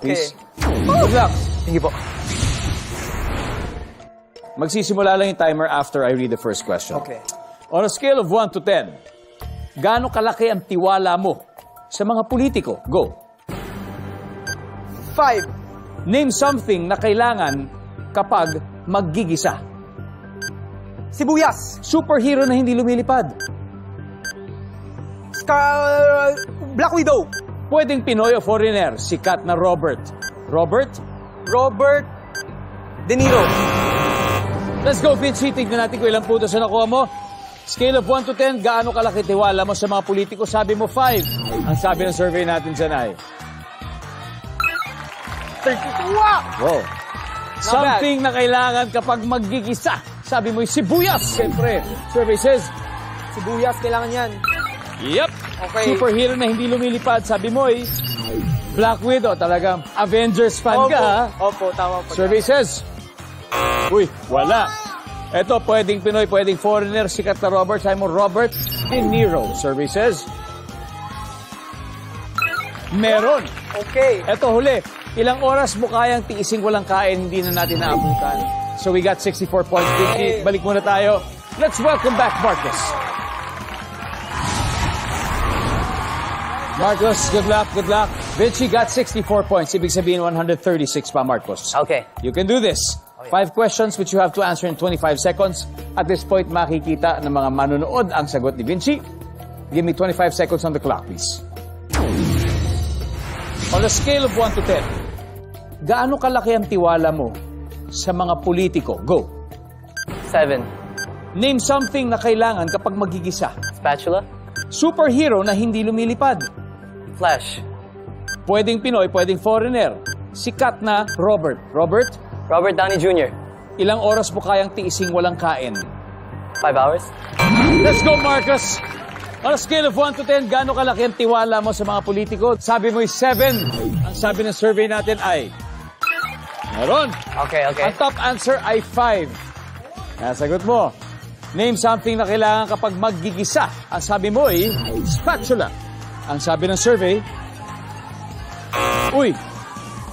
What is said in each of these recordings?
Please. Good luck. Sige po. Magsisimula lang yung timer after I read the first question. Okay. On a scale of 1 to 10, gaano kalaki ang tiwala mo sa mga politiko? Go. Five. Name something na kailangan kapag maggigisa. Sibuyas. Superhero na hindi lumilipad. Scar... Black Widow. Pwedeng Pinoy o foreigner, sikat na Robert. Robert? Robert De Niro. Let's go, Vinci. Tignan natin kung ilang puntos na nakuha mo. Scale of 1 to 10, gaano kalaki tiwala mo sa mga politiko? Sabi mo 5. Ang sabi ng survey natin dyan ay... 32. Wow. Something na kailangan kapag maggigisa. Sabi mo sibuyas. Siyempre, survey says, Sibuyas, kailangan yan. Yep. Okay. Superhero na hindi lumilipad. Sabi mo eh, Black Widow. Talagang Avengers fan ka, ha? Opo, tama po. Says, Uy, wala. Ito, pwedeng Pinoy, pwedeng foreigner, sikat na Robert. Sabi mo, Robert De Niro. Says, Meron. Okay. Ito, huli. Ilang oras mo kayang tiising walang kain, hindi na natin naabutan. So we got 64 points. Vicky, balik muna tayo. Let's welcome back Marcus. Marcos, good luck, good luck. Vinci got 64 points. Ibig sabihin 136 pa, Marcos. Okay. You can do this. Five questions which you have to answer in 25 seconds. At this point, makikita ng mga manonood ang sagot ni Vinci. Give me 25 seconds on the clock, please. On a scale of 1 to 10, gaano kalaki ang tiwala mo sa mga politiko? Go. Seven. Name something na kailangan kapag magigisa. Spatula. Superhero na hindi lumilipad. Flash. Pwedeng Pinoy, pwedeng foreigner. Sikat na Robert. Robert, Robert Downey Jr. ilang oras mo kayang tiising walang kain? Five hours. Let's go, Marcus! On a scale of 1 to 10, gaano kalaki ang tiwala mo sa mga politiko? Sabi mo'y 7. Ang sabi ng survey natin ay... Meron. Okay, okay. Ang top answer ay 5. Nasagot mo. Name something na kailangan kapag maggigisa. Ang sabi mo ay spatula. Ang sabi ng survey, Uy,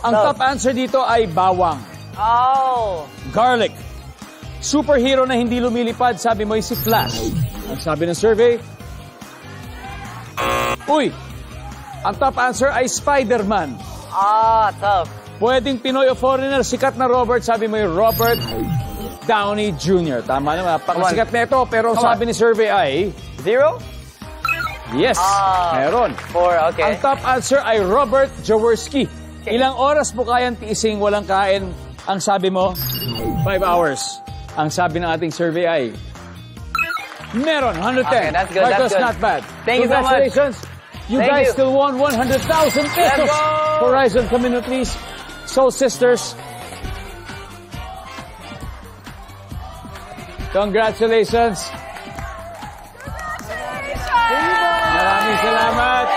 ang Stop. top answer dito ay bawang. Oh. Garlic. Superhero na hindi lumilipad, sabi mo ay si Flash. Ang sabi ng survey, Uy, ang top answer ay Spider-Man. Ah, tough. Pwedeng Pinoy o foreigner, sikat na Robert, sabi mo yung Robert Downey Jr. Tama naman, Come on. sikat na ito, pero ang Come sabi ni survey ay, Zero? yes, Ah. meron. Four, Ang okay. top answer ay Robert Jaworski. Ilang oras mo kayang tiising walang kain? Ang sabi mo, 5 hours. Ang sabi ng ating survey ay, meron, 110. Okay, that's good, Marcos, that's good. not bad. Thank you so much. Congratulations. You Thank guys you. still won 100,000 pesos. Horizon Communities, Soul Sisters. Congratulations. Maraming salamat.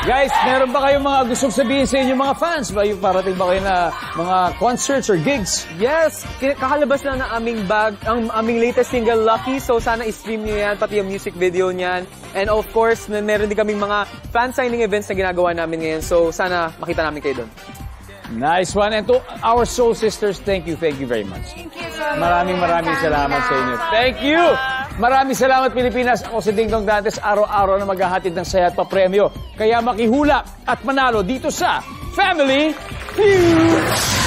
Guys, meron ba kayong mga gustong sabihin sa inyong mga fans? Ba yung parating ba kayo na mga concerts or gigs? Yes, k- kakalabas lang ng aming bag, ang aming latest single Lucky. So sana i-stream niyo yan, pati yung music video niyan. And of course, na meron din kaming mga fan signing events na ginagawa namin ngayon. So sana makita namin kayo doon. Nice one. And to our soul sisters, thank you, thank you very much. Thank you. Maraming maraming salamat sa inyo. Thank you! Maraming salamat Pilipinas. Ako si Ding Dong Dantes, araw-araw na maghahatid ng saya at papremyo. Kaya makihula at manalo dito sa Family Feud!